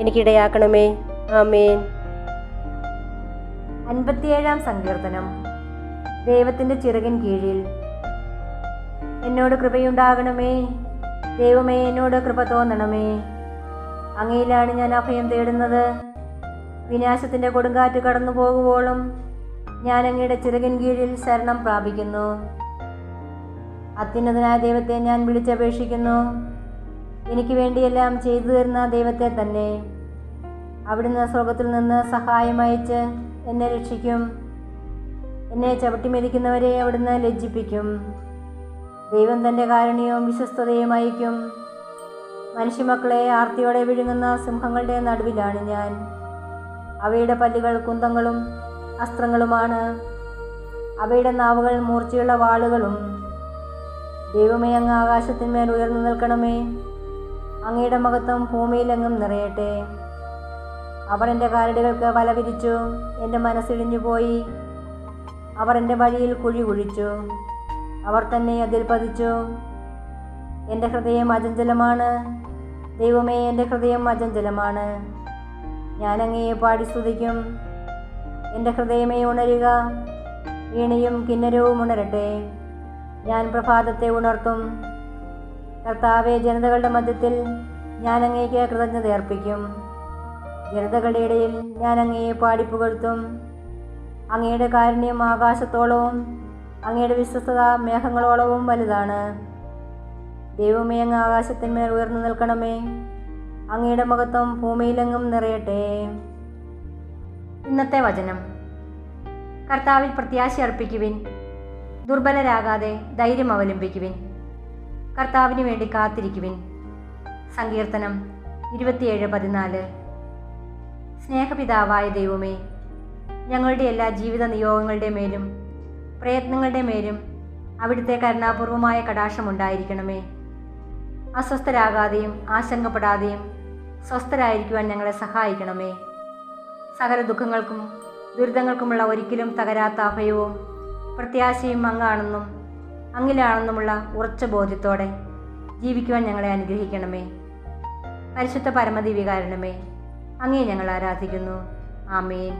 എനിക്കിടയാക്കണമേ. ആമേൻ. അൻപത്തിയേഴാം സങ്കീർത്തനം. ദൈവത്തിന്റെ ചിറകിൻ കീഴിൽ. എന്നോട് കൃപയുണ്ടാകണമേ. ദൈവമേ എന്നോട് കൃപ തോന്നണമേ. അങ്ങയിലാണ് ഞാൻ അഭയം തേടുന്നത്. വിനാശത്തിന്റെ കൊടുങ്കാറ്റ് കടന്നു പോകുവോളും ഞാൻ അങ്ങയുടെ ചിറകിൻ കീഴിൽ ശരണം പ്രാപിക്കുന്നു. അത്യുന്നതനായ ദൈവത്തെ ഞാൻ വിളിച്ചപേക്ഷിക്കുന്നു. എനിക്ക് വേണ്ടിയെല്ലാം ചെയ്തു തരുന്ന ദൈവത്തെ തന്നെ. അവിടുന്ന് സ്വർഗത്തിൽ നിന്ന് സഹായം അയച്ച് എന്നെ രക്ഷിക്കും. എന്നെ ചവിട്ടി മെതിക്കുന്നവരെ അവിടുന്ന് ലജ്ജിപ്പിക്കും. ദൈവം തന്റെ കാരുണ്യവും വിശ്വസ്തതയും അയക്കും മനുഷ്യമക്കളെ ആർത്തിയോടെ വിഴുങ്ങുന്ന സിംഹങ്ങളുടെ നടുവിലാണ് ഞാൻ. അവയുടെ പല്ലുകൾ കുന്തങ്ങളും അസ്ത്രങ്ങളുമാണ്. അവയുടെ നാവുകൾ മൂർച്ചയുള്ള വാളുകളും. ദൈവമേ അങ്ങ് ആകാശത്തിന്മേൽ ഉയർന്നു നിൽക്കണമേ. അങ്ങയുടെ മഹത്വം ഭൂമിയിലെങ്ങും നിറയട്ടെ. അവർ എന്റെ കാലടികൾക്ക് വല വിരിച്ചു എന്റെ മനസ്സിടിഞ്ഞുപോയി അവർ എന്റെ വഴിയിൽ കുഴി കുഴിച്ചു അവർ തന്നെ അതിൽ പതിച്ചു. എന്റെ ഹൃദയം അചഞ്ചലമാണ് ദൈവമേ എന്റെ ഹൃദയം അചഞ്ചലമാണ്. ഞാനങ്ങയെ പാടി സ്തുതിക്കും. എന്റെ ഹൃദയമേ ഉണരുക വീണയും കിന്നരവും ഉണരട്ടെ. ഞാൻ പ്രഭാതത്തെ ഉണർത്തും. കർത്താവെ ജനതകളുടെ മധ്യത്തിൽ ഞാൻ അങ്ങേക്ക് കൃതജ്ഞത അർപ്പിക്കും. ജനതകളുടെ ഇടയിൽ ഞാൻ അങ്ങയെ പാടിപ്പുകഴ്ത്തും അങ്ങയുടെ കാരുണ്യം ആകാശത്തോളവും അങ്ങയുടെ വിശ്വസ്തത മേഘങ്ങളോളവും വലുതാണ്. ദൈവമേ അങ്ങ് ആകാശത്തിന്മേൽ ഉയർന്നു നിൽക്കണമേ. അങ്ങയുടെ മഹത്വം ഭൂമിയിലെങ്ങും നിറയട്ടെ. ഇന്നത്തെ വചനം. കർത്താവിൽ പ്രത്യാശ അർപ്പിക്കുവിൻ. ദുർബലരാകാതെ ധൈര്യം അവലംബിക്കുവിൻ. കർത്താവിന് വേണ്ടി കാത്തിരിക്കുവിൻ. സങ്കീർത്തനം ഇരുപത്തിയേഴ് പതിനാല്. സ്നേഹപിതാവായ ദൈവമേ ഞങ്ങളുടെ എല്ലാ ജീവിത നിയോഗങ്ങളുടെ മേലും പ്രയത്നങ്ങളുടെ മേലും അവിടുത്തെ കരുണാപൂർവമായ കടാക്ഷമുണ്ടായിരിക്കണമേ അസ്വസ്ഥരാകാതെയും ആശങ്കപ്പെടാതെയും സ്വസ്ഥരായിരിക്കുവാൻ ഞങ്ങളെ സഹായിക്കണമേ. സകല ദുഃഖങ്ങൾക്കും ദുരിതങ്ങൾക്കുമുള്ള ഒരിക്കലും തകരാത്ത അഭയവും പ്രത്യാശയും അങ്ങാണെന്നും അങ്ങിലാണെന്നുമുള്ള ഉറച്ച ബോധ്യത്തോടെ ജീവിക്കുവാൻ ഞങ്ങളെ അനുഗ്രഹിക്കണമേ. പരിശുദ്ധ പരമദിവികാരണമേ അങ്ങേ ഞങ്ങൾ ആരാധിക്കുന്നു. ആമേൻ.